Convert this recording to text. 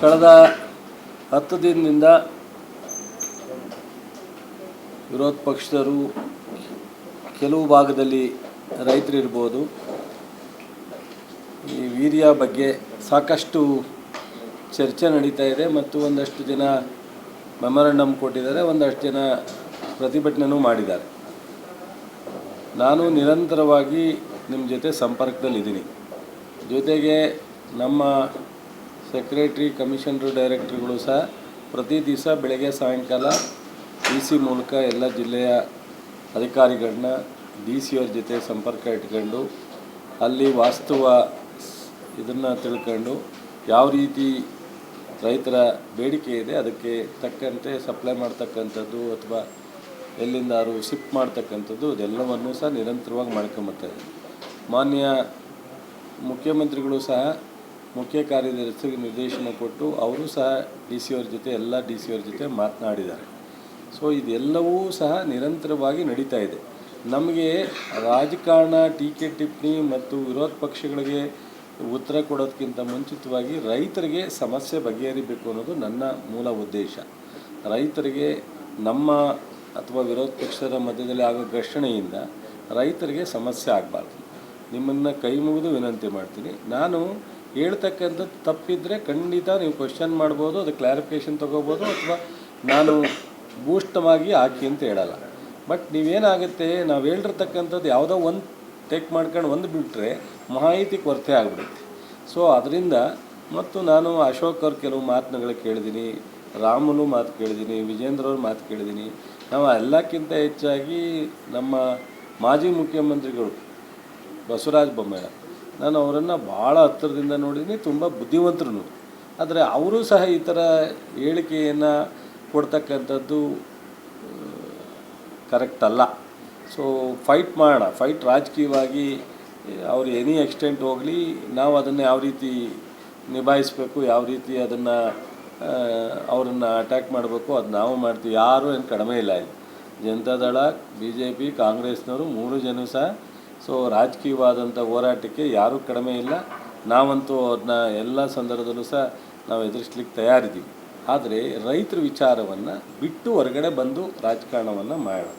ಕಳೆದ ಹತ್ತು ದಿನದಿಂದ ವಿರೋಧ ಪಕ್ಷದವರು ಕೆಲವು ಭಾಗದಲ್ಲಿ ರೈತರಿರ್ಬೋದು. ಈ ವೀರ್ಯ ಬಗ್ಗೆ ಸಾಕಷ್ಟು ಚರ್ಚೆ ನಡೀತಾ ಇದೆ ಮತ್ತು ಒಂದಷ್ಟು ಜನ ಮೆಮೊರಂಡಮ್ ಕೊಟ್ಟಿದ್ದಾರೆ, ಒಂದಷ್ಟು ಜನ ಪ್ರತಿಭಟನೆನೂ ಮಾಡಿದ್ದಾರೆ. ನಾನು ನಿರಂತರವಾಗಿ ನಿಮ್ಮ ಜೊತೆ ಸಂಪರ್ಕದಲ್ಲಿದ್ದೀನಿ. ಜೊತೆಗೆ ನಮ್ಮ ಸೆಕ್ರೆಟ್ರಿ, ಕಮಿಷನರ್, ಡೈರೆಕ್ಟ್ರುಗಳು ಸಹ ಪ್ರತಿ ದಿವಸ ಬೆಳಗ್ಗೆ, ಸಾಯಂಕಾಲ ಡಿ ಸಿ ಮೂಲಕ ಎಲ್ಲ ಜಿಲ್ಲೆಯ ಅಧಿಕಾರಿಗಳನ್ನ ಡಿ ಸಿ ಅವ್ರ ಜೊತೆ ಸಂಪರ್ಕ ಇಟ್ಕೊಂಡು ಅಲ್ಲಿ ವಾಸ್ತವ ಇದನ್ನು ತಿಳ್ಕೊಂಡು ಯಾವ ರೀತಿ ರೈತರ ಬೇಡಿಕೆ ಇದೆ, ಅದಕ್ಕೆ ತಕ್ಕಂತೆ ಸಪ್ಲೈ ಮಾಡ್ತಕ್ಕಂಥದ್ದು ಅಥವಾ ಎಲ್ಲಿಂದಾರು ಶಿಫ್ಟ್ ಮಾಡ್ತಕ್ಕಂಥದ್ದು ಇದೆಲ್ಲವನ್ನು ಸಹ ನಿರಂತರವಾಗಿ ಮಾಡ್ಕೊಂಬರ್ತಾರೆ ಮಾನ್ಯ ಮುಖ್ಯಮಂತ್ರಿಗಳು ಸಹ ಮುಖ್ಯ ಕಾರ್ಯದರ್ಶಿಗೆ ನಿರ್ದೇಶನ ಕೊಟ್ಟು ಅವರು ಸಹ ಡಿ ಸಿ ಅವ್ರ ಜೊತೆ, ಎಲ್ಲ ಡಿ ಸಿ ಅವ್ರ ಜೊತೆ ಮಾತನಾಡಿದ್ದಾರೆ. ಸೊ ಇದೆಲ್ಲವೂ ಸಹ ನಿರಂತರವಾಗಿ ನಡೀತಾ ಇದೆ. ನಮಗೆ ರಾಜಕಾರಣ, ಟೀಕೆ ಟಿಪ್ಪಣಿ ಮತ್ತು ವಿರೋಧ ಪಕ್ಷಗಳಿಗೆ ಉತ್ತರ ಕೊಡೋದಕ್ಕಿಂತ ಮುಂಚಿತವಾಗಿ ರೈತರಿಗೆ ಸಮಸ್ಯೆ ಬಗೆಹರಿಬೇಕು ಅನ್ನೋದು ನನ್ನ ಮೂಲ ಉದ್ದೇಶ. ರೈತರಿಗೆ ನಮ್ಮ ಅಥವಾ ವಿರೋಧ ಪಕ್ಷದ ಮಧ್ಯದಲ್ಲಿ ಆಗೋ ಘರ್ಷಣೆಯಿಂದ ರೈತರಿಗೆ ಸಮಸ್ಯೆ ಆಗಬಾರ್ದು. ನಿಮ್ಮನ್ನು ಕೈ ಮುಗಿದು ವಿನಂತಿ ಮಾಡ್ತೀನಿ. ನಾನು ಹೇಳ್ತಕ್ಕಂಥದ್ದು ತಪ್ಪಿದ್ರೆ ಖಂಡಿತ ನೀವು ಕ್ವಶನ್ ಮಾಡ್ಬೋದು, ಅದು ಕ್ಲಾರಿಫಿಕೇಶನ್ ತೊಗೋಬೋದು ಅಥವಾ ನಾನು ಭೂಷ್ಟವಾಗಿ ಹಾಕಿ ಅಂತ ಹೇಳಲ್ಲ. ಬಟ್ ನೀವೇನಾಗುತ್ತೆ, ನಾವು ಹೇಳಿರ್ತಕ್ಕಂಥದ್ದು ಯಾವುದೋ ಒಂದು ಟೇಕ್ ಮಾಡ್ಕೊಂಡು ಒಂದು ಬಿಟ್ಟರೆ ಮಾಹಿತಿ ಕೊರತೆ ಆಗಿಬಿಡುತ್ತೆ. ಸೊ ಅದರಿಂದ ಮತ್ತು ನಾನು ಅಶೋಕ್ ಕೆಲವು ಮಾತುಗಳು ಕೇಳಿದ್ದೀನಿ ರಾಮನು ಮಾತು ಕೇಳಿದ್ದೀನಿ, ವಿಜೇಂದ್ರ ಅವ್ರ ಮಾತು ಕೇಳಿದ್ದೀನಿ. ನಾವು ಎಲ್ಲಕ್ಕಿಂತ ಹೆಚ್ಚಾಗಿ ನಮ್ಮ ಮಾಜಿ ಮುಖ್ಯಮಂತ್ರಿಗಳು ಬಸವರಾಜ ಬೊಮ್ಮಾಯಿ ನಾನು ಅವರನ್ನು ಭಾಳ ಹತ್ತಿರದಿಂದ ನೋಡಿದ್ದೀನಿ, ತುಂಬ ಬುದ್ಧಿವಂತರು ಆದರೆ ಅವರು ಸಹ ಈ ಥರ ಹೇಳಿಕೆಯನ್ನು ಕೊಡ್ತಕ್ಕಂಥದ್ದು ಕರೆಕ್ಟ್ ಅಲ್ಲ. ಸೊ ಫೈಟ್ ಮಾಡೋಣ ಫೈಟ್ ರಾಜಕೀಯವಾಗಿ ಅವ್ರು ಎನಿ ಎಕ್ಸ್ಟೆಂಟ್ ಹೋಗಲಿ, ನಾವು ಅದನ್ನು ಯಾವ ರೀತಿ ನಿಭಾಯಿಸಬೇಕು, ಯಾವ ರೀತಿ ಅದನ್ನು ಅವರನ್ನು ಅಟ್ಯಾಕ್ ಮಾಡಬೇಕು, ಅದು ನಾವು ಮಾಡ್ತೀವಿ. ಯಾರೂ ಏನು ಕಡಿಮೆ ಇಲ್ಲ ಇಲ್ಲಿ. ಜನತಾದಳ ಬಿ ಜೆ ಪಿ ಕಾಂಗ್ರೆಸ್ನವರು ಮೂರು ಜನ ಸಹ ಸೊ ರಾಜಕೀಯವಾದಂಥ ಹೋರಾಟಕ್ಕೆ ಯಾರೂ ಕಡಿಮೆ ಇಲ್ಲ. ನಾವಂತೂ ಅವ್ರನ್ನ ಎಲ್ಲ ಸಂದರ್ಭದಲ್ಲೂ ಸಹ ನಾವು ಎದುರಿಸ್ಲಿಕ್ಕೆ ತಯಾರಿದ್ದೀವಿ. ಆದರೆ ರೈತರ ವಿಚಾರವನ್ನು ಬಿಟ್ಟು ಹೊರಗಡೆ ಬಂದು ರಾಜಕಾರಣವನ್ನು ಮಾಡೋಣ